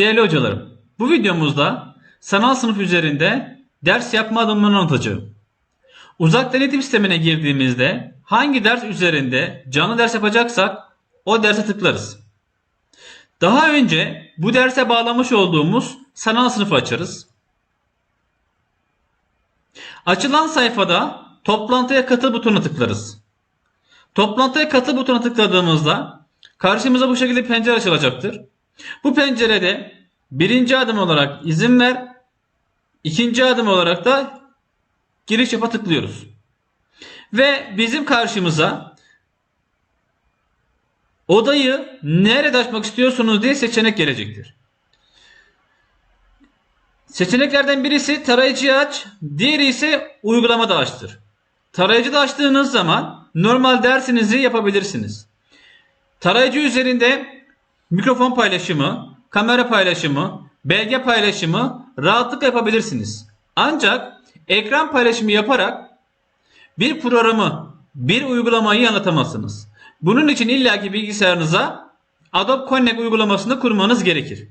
Değerli hocalarım, bu videomuzda sanal sınıf üzerinde ders yapma adımlarını anlatacağım. Uzaktan eğitim sistemine girdiğimizde hangi ders üzerinde canlı ders yapacaksak o derse tıklarız. Daha önce bu derse bağlamış olduğumuz sanal sınıfı açarız. Açılan sayfada toplantıya katıl butonuna tıklarız. Toplantıya katıl butonuna tıkladığımızda karşımıza bu şekilde pencere açılacaktır. Bu pencerede birinci adım olarak izin ver, ikinci adım olarak da giriş yapa tıklıyoruz. Ve bizim karşımıza odayı nerede açmak istiyorsunuz diye seçenek gelecektir. Seçeneklerden birisi tarayıcıyı aç, diğeri ise uygulamada açtır. Tarayıcıda açtığınız zaman normal dersinizi yapabilirsiniz. Tarayıcı üzerinde mikrofon paylaşımı, kamera paylaşımı, belge paylaşımı rahatlıkla yapabilirsiniz. Ancak ekran paylaşımı yaparak bir programı, bir uygulamayı anlatamazsınız. Bunun için illaki bilgisayarınıza Adobe Connect uygulamasını kurmanız gerekir.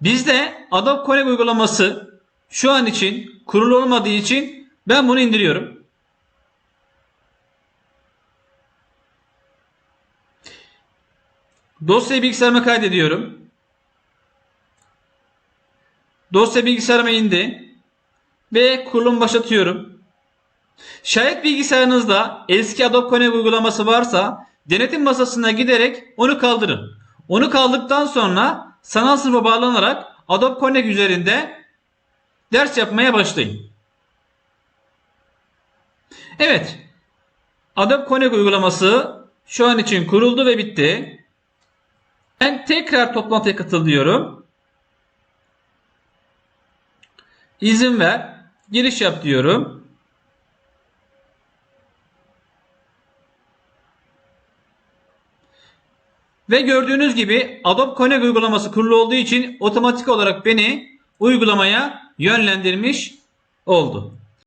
Bizde Adobe Connect uygulaması şu an için kurulu olmadığı için ben bunu indiriyorum. Dosyayı bilgisayarıma kaydediyorum. Dosya bilgisayarıma indi. Ve kurulum başlatıyorum. Şayet bilgisayarınızda eski Adobe Connect uygulaması varsa denetim masasına giderek onu kaldırın. Onu kaldıktan sonra sanal sınıfa bağlanarak Adobe Connect üzerinde ders yapmaya başlayın. Evet. Adobe Connect uygulaması şu an için kuruldu ve bitti. Ben tekrar toplantıya katıl diyorum. İzin ver. Giriş yap diyorum. Ve gördüğünüz gibi Adobe Connect uygulaması kurulu olduğu için otomatik olarak beni uygulamaya yönlendirmiş oldu.